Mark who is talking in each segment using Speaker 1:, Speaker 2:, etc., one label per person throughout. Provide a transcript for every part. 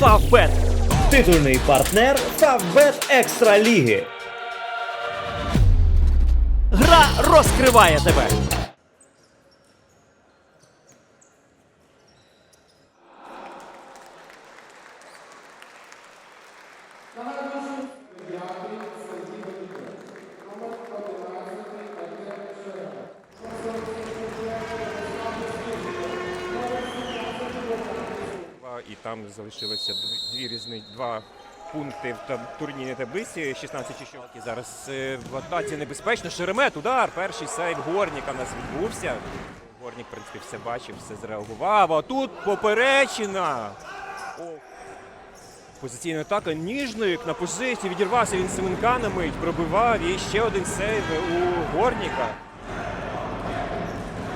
Speaker 1: Фавбет. Титульний партнер Фавбет Екстра Ліги. Гра розкриває тебе.
Speaker 2: Два, і там залишилося дві- різні два пункти в турнірній таблиці. 16 чищовки. Зараз е, в атаці небезпечно. Шеремет, удар. Перший сейв Горніка у нас відбувся. Горнік, в принципі, все бачив, все зреагував. А тут поперечина. Позиційна атака ніжник на позиції. Відірвався він Семенка на мить, пробивав. І ще один сейв у Горніка.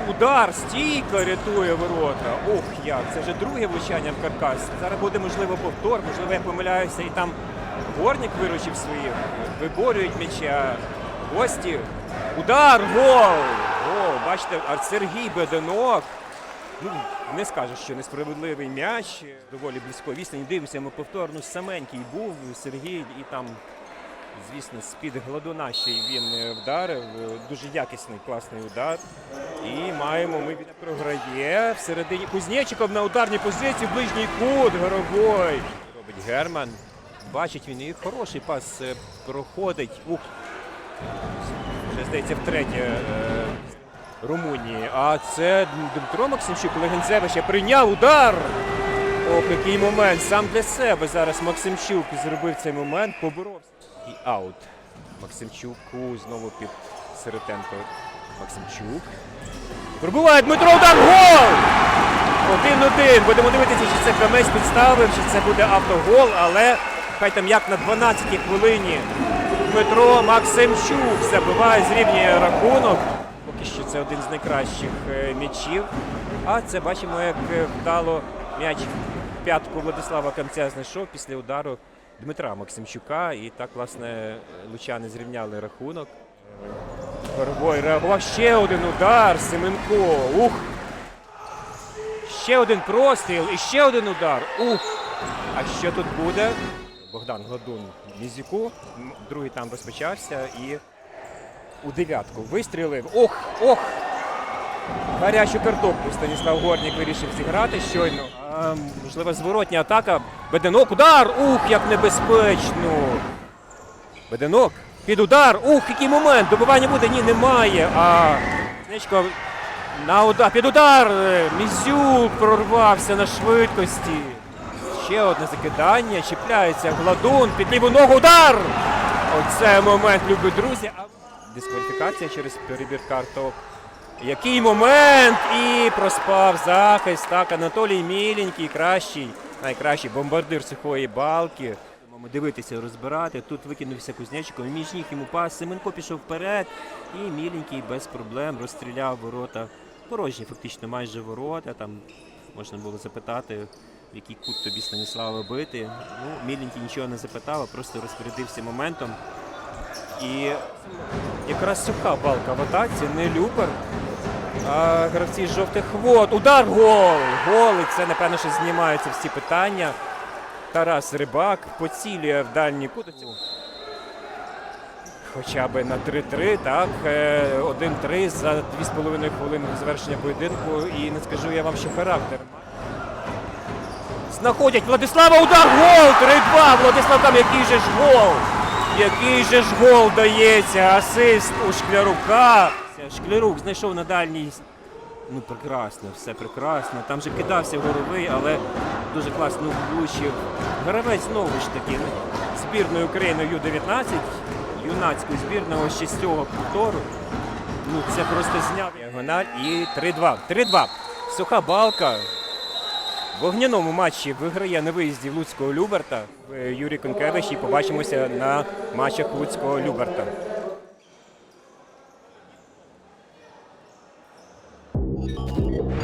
Speaker 2: Удар, стійка рятує ворота. Ох, як, це вже друге влучання в каркас. Зараз буде, можливо, повтор, можливо, я помиляюся, і там Горник виручив своїх. Виборюють м'яча. Гості. Удар! Гол! Гол! Бачите, а Сергій Беденок. Ну, не скажеш, що несправедливий м'яч. Доволі близько відстані. Дивимося, ми повторно саменький був Сергій і там Звісно, з-під гладуна ще й він е, вдарив. Е, Дуже якісний, класний удар. І маємо, ми програє. Всередині Кузнєчиков на ударній позиції, ближній кут, горобой. Робить Герман. Бачить він і хороший пас е, проходить. Ух. Вже здається, втретє Румунії. А це Дмитро Максимчук Легенцевича прийняв удар. Ох, який момент. Сам для себе зараз Максимчук зробив цей момент, поборовся. І аут. Максимчуку знову під Сиротенко. Максимчук. Пробиває Дмитро удар. Гол! Один-один. Будемо дивитися, чи це Камець підставив, чи це буде автогол, але хай там як на 12-й хвилині Дмитро Максимчук забиває, зрівнює рахунок. Поки що це один з найкращих е, м'ячів. А це бачимо, як е, вдало м'яч в п'ятку Владислава Камця знайшов після удару Дмитра Максимчука. І так, власне, лучани зрівняли рахунок. Горбой реагував ще один удар. Семенко. Ух! Ще один простріл і ще один удар. Ух! А що тут буде? Богдан Гладун Мізюку. Другий там розпочався і у дев'ятку вистрілив. Ох! Ох! Гарячу картоплю Станіслав Горнік вирішив зіграти щойно. А, можливо, зворотня атака. Беденок, удар! Ух, як небезпечно! Беденок, під удар. Ух, який момент! Добивання буде? Ні, немає. А Снечко на удар. Під удар. Мізюк прорвався на швидкості. Ще одне закидання. Чіпляється Гладун. Під ліву ногу. Удар! Оце момент, любі друзі. Дискваліфікація через перебір карток. Який момент! І проспав захист. Так, Анатолій Міленький, кращий, найкращий бомбардир сухої балки. Будемо дивитися, розбирати. Тут викинувся Кузнечиков, між ніг йому пас. Семенко пішов вперед. І Міленький без проблем розстріляв ворота. Порожні, фактично, майже ворота. Там можна було запитати, в який кут тобі Станіслава бити. Ну, Міленький нічого не запитав, а просто розпорядився моментом. І якраз суха балка в атаці, не люпер. Гравці жовтих вод. Удар гол! Гол! І це, напевно, що знімаються всі питання. Тарас Рибак поцілює в дальній кут. Хоча б на 3-3, так. Е, 1-3 за 2,5 хвилини до завершення поєдинку. І не скажу я вам, що характер. Знаходять Владислава удар! Гол! 3-2! Владислав там який же ж гол! Який же ж гол дається! Асист у Шклярука! Шклярук знайшов на дальній. Ну прекрасно, все прекрасно. Там же кидався горовий, але дуже класно влучив. Гравець знову ж таки збірної України Ю-19, юнацької збірної ось з цього повтору. Ну це просто зняв діагональ і 3-2. 3-2. Суха балка. В вогняному матчі виграє на виїзді Луцького Люберта Е, Юрій Конкевич і побачимося на матчах Луцького Люберта.